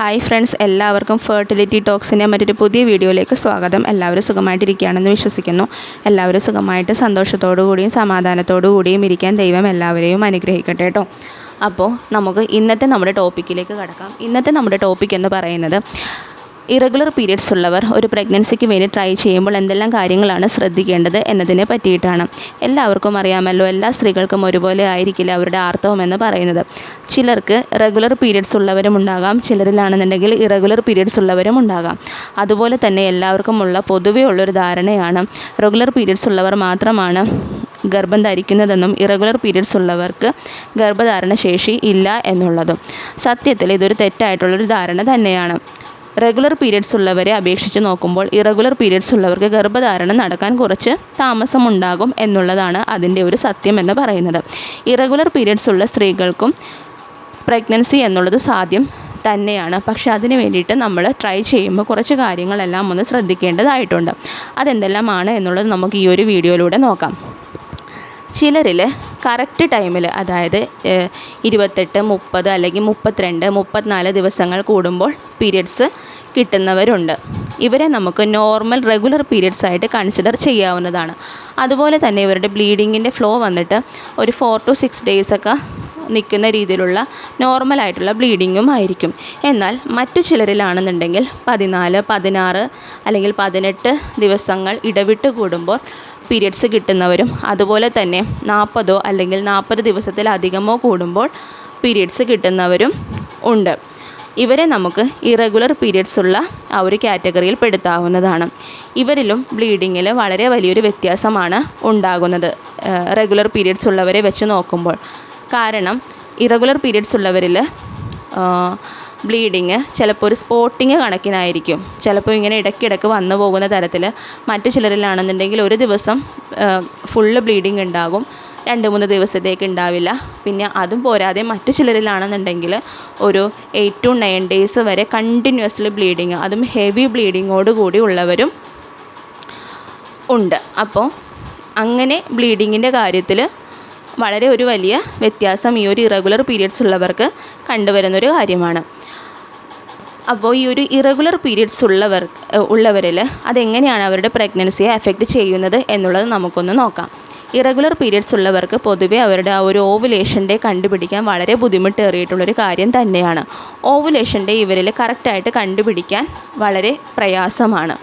Hi friends എല്ലാവർക്കും fertility ടോക്സിന്റെ മറ്റൊരു പുതിയ വീഡിയോയിലേക്ക് സ്വാഗതം. എല്ലാവരും സുഖമായിട്ടിരിക്കുകയാണെന്ന് വിശ്വസിക്കുന്നു. എല്ലാവരും സുഖമായിട്ട് സന്തോഷത്തോടു കൂടിയും സമാധാനത്തോടു കൂടിയും ഇരിക്കാൻ ദൈവം എല്ലാവരെയും അനുഗ്രഹിക്കട്ടെ കേട്ടോ. അപ്പോൾ നമുക്ക് ഇന്നത്തെ നമ്മുടെ ടോപ്പിക്കിലേക്ക് കടക്കാം. ഇന്നത്തെ നമ്മുടെ ടോപ്പിക് എന്ന് പറയുന്നത് ഇറഗുലർ പീരിയഡ്സ് ഉള്ളവർ ഒരു പ്രഗ്നൻസിക്ക് വേണ്ടി ട്രൈ ചെയ്യുമ്പോൾ എന്തെല്ലാം കാര്യങ്ങളാണ് ശ്രദ്ധിക്കേണ്ടത് എന്നതിനെ പറ്റിയിട്ടാണ്. എല്ലാവർക്കും അറിയാമല്ലോ എല്ലാ സ്ത്രീകൾക്കും ഒരുപോലെ ആയിരിക്കില്ല അവരുടെ ആർത്തവം എന്ന് പറയുന്നത്. ചിലർക്ക് റെഗുലർ പീരിയഡ്സ് ഉള്ളവരും ഉണ്ടാകാം ചിലരിലാണെന്നുണ്ടെങ്കിൽ ഇറഗുലർ പീരിയഡ്സ് ഉള്ളവരും ഉണ്ടാകാം. അതുപോലെ തന്നെ എല്ലാവർക്കും ഉള്ള പൊതുവേ ഉള്ളൊരു ധാരണയാണ് റെഗുലർ പീരിയഡ്സ് ഉള്ളവർ മാത്രമാണ് ഗർഭം ധരിക്കുന്നതെന്നും ഇറഗുലർ പീരിയഡ്സ് ഉള്ളവർക്ക് ഗർഭധാരണ ശേഷി ഇല്ല എന്നുള്ളതും. സത്യത്തിൽ ഇതൊരു തെറ്റായിട്ടുള്ളൊരു ധാരണ തന്നെയാണ്. റെഗുലർ പീരിയഡ്സ് ഉള്ളവരെ അപേക്ഷിച്ച് നോക്കുമ്പോൾ ഇറഗുലർ പീരിയഡ്സ് ഉള്ളവർക്ക് ഗർഭധാരണം നടക്കാൻ കുറച്ച് താമസമുണ്ടാകും എന്നുള്ളതാണ് അതിന്റെ ഒരു സത്യം എന്ന് പറയുന്നത്. ഇറഗുലർ പീരിയഡ്സ് ഉള്ള സ്ത്രീകൾക്കും പ്രഗ്നൻസി എന്നുള്ളത് സാധ്യം തന്നെയാണ്. പക്ഷേ അതിന് വേണ്ടിയിട്ട് നമ്മൾ ട്രൈ ചെയ്യുമ്പോൾ കുറച്ച് കാര്യങ്ങളെല്ലാം ഒന്ന് ശ്രദ്ധിക്കേണ്ടതായിട്ടുണ്ട്. അതെന്തെല്ലാമാണ് എന്നുള്ളത് നമുക്ക് ഈ ഒരു വീഡിയോയിലൂടെ നോക്കാം. ചിലരിൽ കറക്റ്റ് ടൈമിൽ അതായത് ഇരുപത്തെട്ട് മുപ്പത് അല്ലെങ്കിൽ മുപ്പത്തിരണ്ട് മുപ്പത്തിനാല് ദിവസങ്ങൾ കൂടുമ്പോൾ പീരിയഡ്സ് കിട്ടുന്നവരുണ്ട്. ഇവരെ നമുക്ക് നോർമൽ റെഗുലർ പീരിയഡ്സ് ആയിട്ട് കൺസിഡർ ചെയ്യാവുന്നതാണ്. അതുപോലെ തന്നെ ഇവരുടെ ബ്ലീഡിങ്ങിന്റെ ഫ്ലോ വന്നിട്ട് ഒരു ഫോർ ടു സിക്സ് ഡേയ്സൊക്കെ നിൽക്കുന്ന രീതിയിലുള്ള നോർമലായിട്ടുള്ള ബ്ലീഡിങ്ങും ആയിരിക്കും. എന്നാൽ മറ്റു ചിലരിലാണെന്നുണ്ടെങ്കിൽ പതിനാല് പതിനാറ് അല്ലെങ്കിൽ പതിനെട്ട് ദിവസങ്ങൾ ഇടവിട്ട് കൂടുമ്പോൾ പീരിയഡ്സ് കിട്ടുന്നവരും അതുപോലെ തന്നെ നാൽപ്പതോ അല്ലെങ്കിൽ നാൽപ്പത് ദിവസത്തിലധികമോ കൂടുമ്പോൾ പീരിയഡ്സ് കിട്ടുന്നവരും ഉണ്ട്. ഇവരെ നമുക്ക് ഇറഗുലർ പീരിയഡ്സ് ഉള്ള ആ ഒരു കാറ്റഗറിയിൽ പെടുത്താവുന്നതാണ്. ഇവരിലും ബ്ലീഡിങ്ങിൽ വളരെ വലിയൊരു വ്യത്യാസമാണ് ഉണ്ടാകുന്നത്. റെഗുലർ പീരിയഡ്സ് ഉള്ളവരെ വെച്ച് നോക്കുമ്പോൾ. കാരണം ഇറഗുലർ പീരിയഡ്സ് ഉള്ളവരിൽ ബ്ലീഡിങ് ചിലപ്പോൾ ഒരു സ്പോട്ടിങ് കണക്കിനായിരിക്കും. ചിലപ്പോൾ ഇങ്ങനെ ഇടയ്ക്കിടയ്ക്ക് വന്നു പോകുന്ന തരത്തിൽ മറ്റു ചിലരിലാണെന്നുണ്ടെങ്കിൽ ഒരു ദിവസം ഫുള്ള് ബ്ലീഡിങ് ഉണ്ടാകും. രണ്ട് മൂന്ന് ദിവസത്തേക്ക് ഉണ്ടാവില്ല. പിന്നെ അതും പോരാതെ മറ്റു ചിലരിലാണെന്നുണ്ടെങ്കിൽ ഒരു എയ്റ്റ് ടു നയൻ ഡേയ്സ് വരെ കണ്ടിന്യൂസ്ലി ബ്ലീഡിങ് അതും ഹെവി ബ്ലീഡിങ്ങോട് കൂടി ഉള്ളവരും ഉണ്ട്. അപ്പോൾ അങ്ങനെ ബ്ലീഡിങ്ങിന്റെ കാര്യത്തിൽ വളരെ ഒരു വലിയ വ്യത്യാസം ഈ ഒരു ഇറഗുലർ പീരിയഡ്സ് ഉള്ളവർക്ക് കണ്ടുവരുന്നൊരു കാര്യമാണ്. അപ്പോൾ ഈ ഒരു ഇറഗുലർ പീരിയഡ്സ് ഉള്ളവർ ഉള്ളവരിൽ അതെങ്ങനെയാണ് അവരുടെ പ്രഗ്നൻസിയെ എഫക്റ്റ് ചെയ്യുന്നത് എന്നുള്ളത് നമുക്കൊന്ന് നോക്കാം. ഇറഗുലർ പീരിയഡ്സ് ഉള്ളവർക്ക് പൊതുവെ അവരുടെ ആ ഒരു ഓവുലേഷന്റെ കണ്ടുപിടിക്കാൻ വളരെ ബുദ്ധിമുട്ടേറിയിട്ടുള്ളൊരു കാര്യം തന്നെയാണ്. ഓവുലേഷന്റെ ഇവരിൽ കറക്റ്റായിട്ട് കണ്ടുപിടിക്കാൻ വളരെ പ്രയാസമാണ്.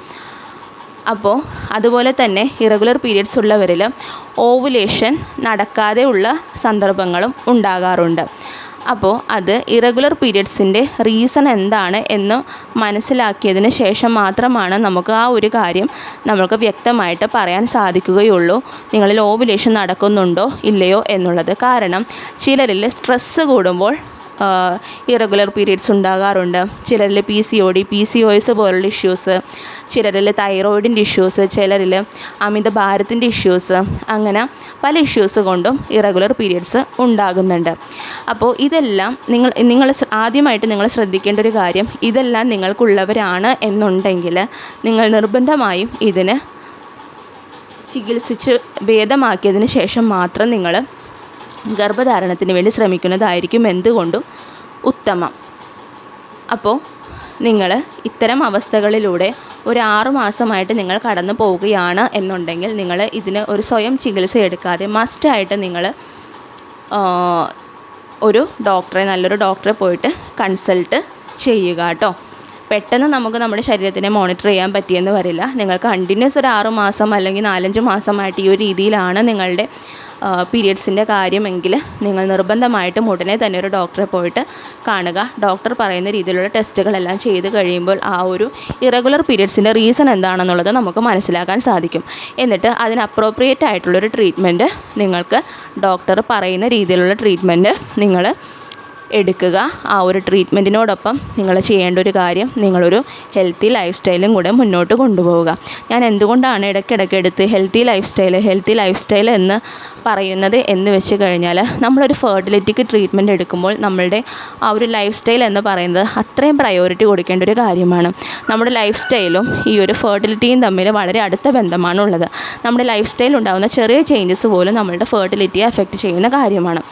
അപ്പോൾ അതുപോലെ തന്നെ ഇറഗുലർ പീരിയഡ്സ് ഉള്ളവരിൽ ഓവുലേഷൻ നടക്കാതെ ഉള്ള സന്ദർഭങ്ങളും ഉണ്ടാകാറുണ്ട്. അപ്പോൾ അത് ഇറഗുലർ പീരിയഡ്സിന്റെ റീസൺ എന്താണ് എന്ന് മനസ്സിലാക്കിയതിന് ശേഷം മാത്രമാണ് നമുക്ക് ആ ഒരു കാര്യം നമുക്ക് വ്യക്തമായിട്ട് പറയാൻ സാധിക്കുകയുള്ളൂ. നിങ്ങളിൽ ഓവുലേഷൻ നടക്കുന്നുണ്ടോ? ഇല്ലയോ എന്നുള്ളത്. കാരണം ചിലരിൽ സ്ട്രെസ്സ് കൂടുമ്പോൾ ഇറഗുലർ പീരീഡ്സ് ഉണ്ടാകാറുണ്ട്. ചിലരിൽ P C O D P C O പോലുള്ള ഇഷ്യൂസ് ചിലരിൽ തൈറോയിഡിന്റെ ഇഷ്യൂസ് ചിലരിൽ അമിത ഭാരത്തിന്റെ ഇഷ്യൂസ് അങ്ങനെ പല ഇഷ്യൂസ് കൊണ്ടും ഇറഗുലർ പീരീഡ്സ് ഉണ്ടാകുന്നുണ്ട്. അപ്പോൾ ഇതെല്ലാം നിങ്ങൾ നിങ്ങൾ ആദ്യമായിട്ട് നിങ്ങൾ ശ്രദ്ധിക്കേണ്ട ഒരു കാര്യം ഇതെല്ലാം നിങ്ങൾക്കുള്ളവരാണ് എന്നുണ്ടെങ്കിൽ നിങ്ങൾ നിർബന്ധമായും ഇതിന് ചികിത്സിച്ച് ഭേദമാക്കിയതിന് ശേഷം മാത്രം നിങ്ങൾ ഗർഭധാരണത്തിന് വേണ്ടി ശ്രമിക്കുന്നതായിരിക്കും എന്തുകൊണ്ടും ഉത്തമം. അപ്പോൾ നിങ്ങൾ ഇത്തരം അവസ്ഥകളിലൂടെ ഒരു ആറു മാസമായിട്ട് നിങ്ങൾ കടന്നു പോവുകയാണ് എന്നുണ്ടെങ്കിൽ നിങ്ങൾ ഇതിന് ഒരു സ്വയം ചികിത്സ എടുക്കാതെ മസ്റ്റായിട്ട് നിങ്ങൾ ഒരു ഡോക്ടറെ നല്ലൊരു ഡോക്ടറെ പോയിട്ട് കൺസൾട്ട് ചെയ്യുക കേട്ടോ. പെട്ടെന്ന് നമുക്ക് നമ്മുടെ ശരീരത്തിനെ മോണിറ്റർ ചെയ്യാൻ പറ്റിയെന്ന് വരില്ല. നിങ്ങൾ കണ്ടിന്യൂസ് ഒരു ആറ് മാസം അല്ലെങ്കിൽ നാലഞ്ച് മാസമായിട്ട് ഈ ഒരു രീതിയിലാണ് നിങ്ങളുടെ പീരിയഡ്സിന്റെ കാര്യമെങ്കിൽ നിങ്ങൾ നിർബന്ധമായിട്ടും ഉടനെ തന്നെ ഒരു ഡോക്ടറെ പോയിട്ട് കാണുക. ഡോക്ടർ പറയുന്ന രീതിയിലുള്ള ടെസ്റ്റുകളെല്ലാം ചെയ്ത് കഴിയുമ്പോൾ ആ ഒരു ഇറഗുലർ പീരിയഡ്സിന്റെ റീസൺ എന്താണെന്നുള്ളത് നമുക്ക് മനസ്സിലാക്കാൻ സാധിക്കും. എന്നിട്ട് അതിന് അപ്രോപ്രിയേറ്റ് ആയിട്ടുള്ളൊരു ട്രീറ്റ്മെന്റ് നിങ്ങൾക്ക് ഡോക്ടർ പറയുന്ന രീതിയിലുള്ള ട്രീറ്റ്മെന്റ് നിങ്ങൾ എടുക്കുക. ആ ഒരു ട്രീറ്റ്മെന്റിനോടൊപ്പം നിങ്ങൾ ചെയ്യേണ്ട ഒരു കാര്യം നിങ്ങളൊരു ഹെൽത്തി ലൈഫ് സ്റ്റൈലും കൂടെ മുന്നോട്ട് കൊണ്ടുപോവുക. ഞാൻ എന്തുകൊണ്ടാണ് ഇടയ്ക്കിടയ്ക്ക് എടുത്ത് healthy life style healthy life style എന്ന് പറയുന്നത് എന്ന് വെച്ച് കഴിഞ്ഞാൽ നമ്മളൊരു ഫെർട്ടിലിറ്റിക്ക് ട്രീറ്റ്മെന്റ് എടുക്കുമ്പോൾ നമ്മളുടെ ആ ഒരു ലൈഫ് സ്റ്റൈൽ എന്ന് പറയുന്നത് അത്രയും പ്രയോറിറ്റി കൊടുക്കേണ്ട ഒരു കാര്യമാണ്. നമ്മുടെ ലൈഫ് സ്റ്റൈലും ഈ ഒരു ഫെർട്ടിലിറ്റിയും തമ്മിൽ വളരെ അടുത്ത ബന്ധമാണ് ഉള്ളത് നമ്മുടെ ലൈഫ് സ്റ്റൈൽ ഉണ്ടാകുന്ന ചെറിയ ചേഞ്ചസ് പോലും നമ്മളുടെ ഫെർട്ടിലിറ്റിയെ അഫക്റ്റ് ചെയ്യുന്ന കാര്യമാണ്.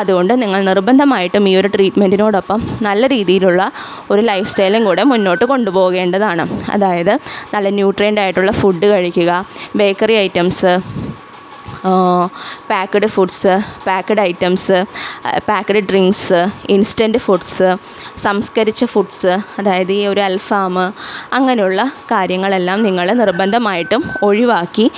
അതുകൊണ്ട് നിങ്ങൾ നിർബന്ധമായിട്ടും ഈ ഒരു ട്രീറ്റ്മെന്റിനോടൊപ്പം നല്ല രീതിയിലുള്ള ഒരു ലൈഫ് സ്റ്റൈലും കൂടെ മുന്നോട്ട് കൊണ്ടുപോകേണ്ടതാണ്. അതായത് നല്ല ന്യൂട്രിയന്റ് ആയിട്ടുള്ള ഫുഡ് കഴിക്കുക bakery items packed foods packed items packed drinks instant foods സംസ്കരിച്ച ഫുഡ്സ് അതായത് ഈ ഒരു അൽഫാം അങ്ങനെയുള്ള കാര്യങ്ങളെല്ലാം നിങ്ങൾ നിർബന്ധമായിട്ടും ഒഴിവാക്കി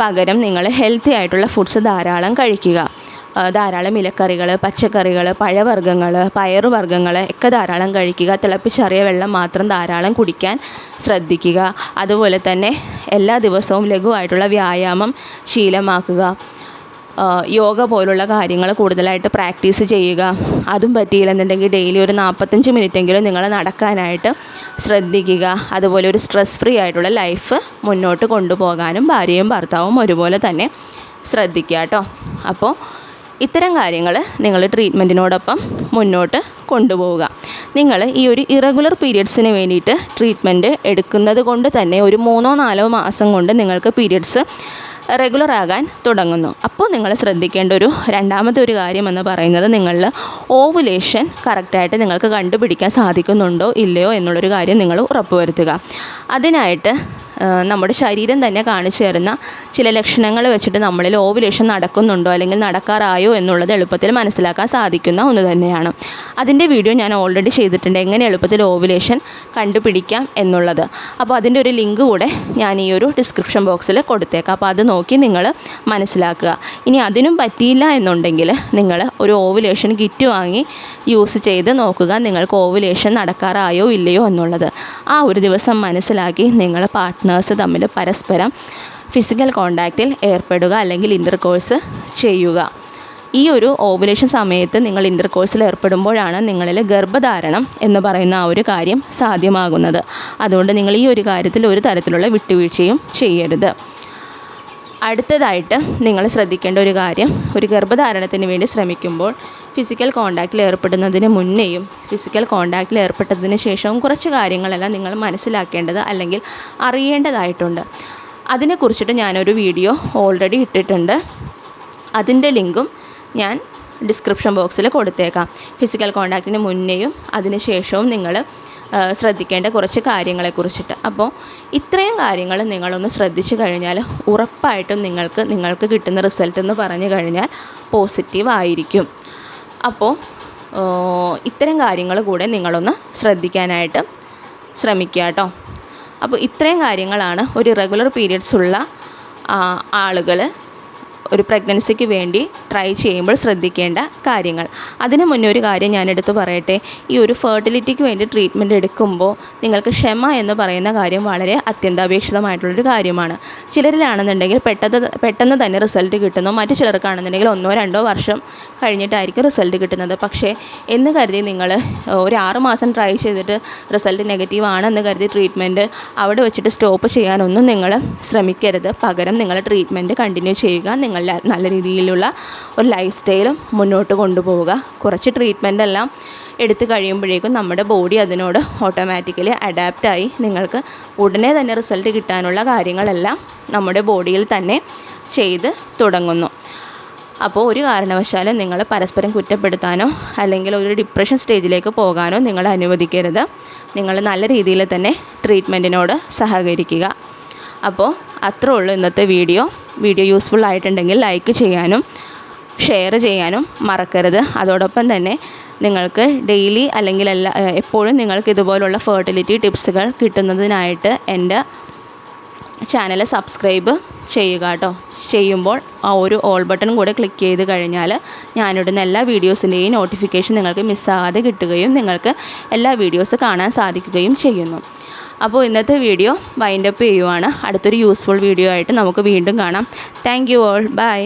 പകരം നിങ്ങൾ ഹെൽത്തി ആയിട്ടുള്ള ഫുഡ്സ് ധാരാളം കഴിക്കുക. ധാരാളം ഇലക്കറികൾ പച്ചക്കറികൾ പഴവർഗങ്ങൾ പയറുവർഗങ്ങൾ ഒക്കെ ധാരാളം കഴിക്കുക. തിളപ്പിച്ചറിയ വെള്ളം മാത്രം ധാരാളം കുടിക്കാൻ ശ്രദ്ധിക്കുക. അതുപോലെ തന്നെ എല്ലാ ദിവസവും ലഘുവായിട്ടുള്ള വ്യായാമം ശീലമാക്കുക. യോഗ പോലുള്ള കാര്യങ്ങൾ കൂടുതലായിട്ട് പ്രാക്ടീസ് ചെയ്യുക. അതും പറ്റിയില്ലെന്നുണ്ടെങ്കിൽ ഡെയിലി ഒരു നാൽപ്പത്തഞ്ച് മിനിറ്റെങ്കിലും നിങ്ങൾ നടക്കാനായിട്ട് ശ്രദ്ധിക്കുക. അതുപോലെ ഒരു സ്ട്രെസ് ഫ്രീ ആയിട്ടുള്ള ലൈഫ് മുന്നോട്ട് കൊണ്ടുപോകാനും ഭാര്യയും ഭർത്താവും ഒരുപോലെ തന്നെ ശ്രദ്ധിക്കുക കേട്ടോ. അപ്പോൾ ഇത്തരം കാര്യങ്ങൾ നിങ്ങൾ ട്രീറ്റ്മെന്റിനോടൊപ്പം മുന്നോട്ട് കൊണ്ടുപോവുക. നിങ്ങൾ ഈ ഒരു ഇറഗുലർ പീരിയഡ്സിന് വേണ്ടിയിട്ട് ട്രീറ്റ്മെന്റ് എടുക്കുന്നത് കൊണ്ട് തന്നെ ഒരു മൂന്നോ നാലോ മാസം കൊണ്ട് നിങ്ങൾക്ക് പീരിയഡ്സ് റെഗുലർ ആകാൻ തുടങ്ങുന്നു. അപ്പോൾ നിങ്ങൾ ശ്രദ്ധിക്കേണ്ട ഒരു രണ്ടാമത്തെ ഒരു കാര്യം എന്ന് പറയുന്നത് നിങ്ങളിൽ ഓവുലേഷൻ കറക്റ്റായിട്ട് നിങ്ങൾക്ക് കണ്ടുപിടിക്കാൻ സാധിക്കുന്നുണ്ടോ ഇല്ലയോ എന്നുള്ളൊരു കാര്യം നിങ്ങൾ ഉറപ്പുവരുത്തുക. അതിനായിട്ട് നമ്മുടെ ശരീരം തന്നെ കാണിച്ചു തരുന്ന ചില ലക്ഷണങ്ങൾ വെച്ചിട്ട് നമ്മളിൽ ഓവുലേഷൻ നടക്കുന്നുണ്ടോ അല്ലെങ്കിൽ നടക്കാറായോ എന്നുള്ളത് എളുപ്പത്തിൽ മനസ്സിലാക്കാൻ സാധിക്കുന്ന ഒന്ന് തന്നെയാണ്. അതിന്റെ വീഡിയോ ഞാൻ ഓൾറെഡി ചെയ്തിട്ടുണ്ട്. എങ്ങനെ എളുപ്പത്തിൽ ഓവുലേഷൻ കണ്ടുപിടിക്കാം എന്നുള്ളത്. അപ്പോൾ അതിന്റെ ഒരു ലിങ്ക് കൂടെ ഞാൻ ഈ ഒരു ഡിസ്ക്രിപ്ഷൻ ബോക്സിൽ കൊടുത്തേക്കാം. അപ്പോൾ അത് നോക്കി നിങ്ങൾ മനസ്സിലാക്കുക. ഇനി അതിനും പറ്റിയില്ല എന്നുണ്ടെങ്കിൽ നിങ്ങൾ ഒരു ഓവുലേഷൻ കിറ്റ് വാങ്ങി യൂസ് ചെയ്ത് നോക്കുക നിങ്ങൾക്ക് ഓവുലേഷൻ നടക്കാറായോ ഇല്ലയോ എന്നുള്ളത്. ആ ഒരു ദിവസം മനസ്സിലാക്കി നിങ്ങൾ പാർട്ട്നേഴ്സ് തമ്മിൽ പരസ്പരം ഫിസിക്കൽ കോണ്ടാക്റ്റിൽ ഏർപ്പെടുക അല്ലെങ്കിൽ ഇന്റർകോഴ്സ് ചെയ്യുക. ഈ ഒരു ഓവുലേഷൻ സമയത്ത് നിങ്ങൾ ഇന്റർകോഴ്സിൽ ഏർപ്പെടുമ്പോഴാണ് നിങ്ങളിൽ ഗർഭധാരണം എന്ന് പറയുന്ന ആ ഒരു കാര്യം സാധ്യമാകുന്നത്. അതുകൊണ്ട് നിങ്ങൾ ഈ ഒരു കാര്യത്തിൽ ഒരു തരത്തിലുള്ള വിട്ടുവീഴ്ചയും ചെയ്യരുത്. അടുത്തതായിട്ട് നിങ്ങൾ ശ്രദ്ധിക്കേണ്ട ഒരു കാര്യം ഒരു ഗർഭധാരണത്തിന് വേണ്ടി ശ്രമിക്കുമ്പോൾ ഫിസിക്കൽ കോണ്ടാക്റ്റിൽ ഏർപ്പെടുന്നതിന് മുന്നേയും ഫിസിക്കൽ കോണ്ടാക്റ്റിൽ ഏർപ്പെട്ടതിന് ശേഷവും കുറച്ച് കാര്യങ്ങളെല്ലാം നിങ്ങൾ മനസ്സിലാക്കേണ്ടത് അല്ലെങ്കിൽ അറിയേണ്ടതായിട്ടുണ്ട്. അതിനെക്കുറിച്ചിട്ട് ഞാനൊരു വീഡിയോ ഓൾറെഡി ഇട്ടിട്ടുണ്ട്. അതിന്റെ ലിങ്കും ഞാൻ ഡിസ്ക്രിപ്ഷൻ ബോക്സിൽ കൊടുത്തേക്കാം. ഫിസിക്കൽ കോണ്ടാക്റ്റിന് മുന്നേയും അതിന് ശേഷവും നിങ്ങൾ ശ്രദ്ധിക്കേണ്ട കുറച്ച് കാര്യങ്ങളെക്കുറിച്ചിട്ട്. അപ്പോൾ ഇത്രയും കാര്യങ്ങൾ നിങ്ങളൊന്ന് ശ്രദ്ധിച്ചു കഴിഞ്ഞാൽ ഉറപ്പായിട്ടും നിങ്ങൾക്ക് നിങ്ങൾക്ക് കിട്ടുന്ന റിസൾട്ട് എന്ന് പറഞ്ഞു കഴിഞ്ഞാൽ പോസിറ്റീവ് ആയിരിക്കും. അപ്പോൾ ഇത്തരം കാര്യങ്ങൾ കൂടെ നിങ്ങളൊന്ന് ശ്രദ്ധിക്കാനായിട്ട് ശ്രമിക്കുക കേട്ടോ. അപ്പോൾ ഇത്രയും കാര്യങ്ങളാണ് ഒരു റെഗുലർ പീരിയഡ്സ് ഉള്ള ആളുകൾ ഒരു പ്രഗ്നൻസിക്ക് വേണ്ടി ട്രൈ ചെയ്യുമ്പോൾ ശ്രദ്ധിക്കേണ്ട കാര്യങ്ങൾ. അതിന് മുന്നേ ഒരു കാര്യം ഞാൻ എടുത്തു പറയട്ടെ. ഈ ഒരു ഫെർട്ടിലിറ്റിക്ക് വേണ്ടി ട്രീറ്റ്മെന്റ് എടുക്കുമ്പോൾ നിങ്ങൾക്ക് ക്ഷമ എന്ന് പറയുന്ന കാര്യം വളരെ അത്യന്താപേക്ഷിതമായിട്ടുള്ളൊരു കാര്യമാണ്. ചിലരിലാണെന്നുണ്ടെങ്കിൽ പെട്ടെന്ന് പെട്ടെന്ന് തന്നെ റിസൾട്ട് കിട്ടുന്നു. മറ്റു ചിലർക്കാണെന്നുണ്ടെങ്കിൽ ഒന്നോ രണ്ടോ വർഷം കഴിഞ്ഞിട്ടായിരിക്കും റിസൾട്ട് കിട്ടുന്നത്. പക്ഷേ എന്ന് കരുതി നിങ്ങൾ ഒരു ആറുമാസം ട്രൈ ചെയ്തിട്ട് റിസൾട്ട് നെഗറ്റീവ് ആണെന്ന് കരുതി ട്രീറ്റ്മെന്റ് അവിടെ വെച്ചിട്ട് സ്റ്റോപ്പ് ചെയ്യാനൊന്നും നിങ്ങൾ ശ്രമിക്കരുത്. പകരം നിങ്ങൾ ട്രീറ്റ്മെന്റ് കണ്ടിന്യൂ ചെയ്യുക. നിങ്ങളുടെ നല്ല രീതിയിലുള്ള ഒരു ലൈഫ് സ്റ്റൈലും മുന്നോട്ട് കൊണ്ടുപോവുക. കുറച്ച് ട്രീറ്റ്മെന്റ് എല്ലാം എടുത്തു കഴിയുമ്പോഴേക്കും നമ്മുടെ ബോഡി അതിനോട് ഓട്ടോമാറ്റിക്കലി അഡാപ്റ്റായി നിങ്ങൾക്ക് ഉടനെ തന്നെ റിസൾട്ട് കിട്ടാനുള്ള കാര്യങ്ങളെല്ലാം നമ്മുടെ ബോഡിയിൽ തന്നെ ചെയ്ത് തുടങ്ങുന്നു. അപ്പോൾ ഒരു കാരണവശാലും നിങ്ങൾ പരസ്പരം കുറ്റപ്പെടുത്താനോ അല്ലെങ്കിൽ ഒരു ഡിപ്രഷൻ സ്റ്റേജിലേക്ക് പോകാനോ നിങ്ങൾ അനുവദിക്കരുത്. നിങ്ങൾ നല്ല രീതിയിൽ തന്നെ ട്രീറ്റ്മെന്റിനോട് സഹകരിക്കുക. അപ്പോൾ അത്രേ ഉള്ളൂ ഇന്നത്തെ വീഡിയോ. വീഡിയോ യൂസ്ഫുൾ ആയിട്ടുണ്ടെങ്കിൽ ലൈക്ക് ചെയ്യാനും ഷെയർ ചെയ്യാനും മറക്കരുത്. അതോടൊപ്പം തന്നെ നിങ്ങൾക്ക് ഡെയിലി അല്ലെങ്കിൽ എല്ലാ എപ്പോഴും നിങ്ങൾക്ക് ഇതുപോലുള്ള ഫെർട്ടിലിറ്റി ടിപ്സുകൾ കിട്ടുന്നതിനായിട്ട് എന്റെ ചാനൽ സബ്സ്ക്രൈബ് ചെയ്യുക കേട്ടോ. ചെയ്യുമ്പോൾ ആ ഒരു ഓൾ ബട്ടൺ കൂടെ ക്ലിക്ക് ചെയ്ത് കഴിഞ്ഞാൽ ഞാനിടുന്ന എല്ലാ വീഡിയോസിന്റെയും നോട്ടിഫിക്കേഷൻ നിങ്ങൾക്ക് മിസ്സാകാതെ കിട്ടുകയും നിങ്ങൾക്ക് എല്ലാ വീഡിയോസ് കാണാൻ സാധിക്കുകയും ചെയ്യുന്നു. അപ്പോൾ ഇന്നത്തെ വീഡിയോ വൈൻഡപ്പ് ചെയ്യുവാണ്. അടുത്തൊരു യൂസ്ഫുൾ വീഡിയോ ആയിട്ട് നമുക്ക് വീണ്ടും കാണാം. Thank you all by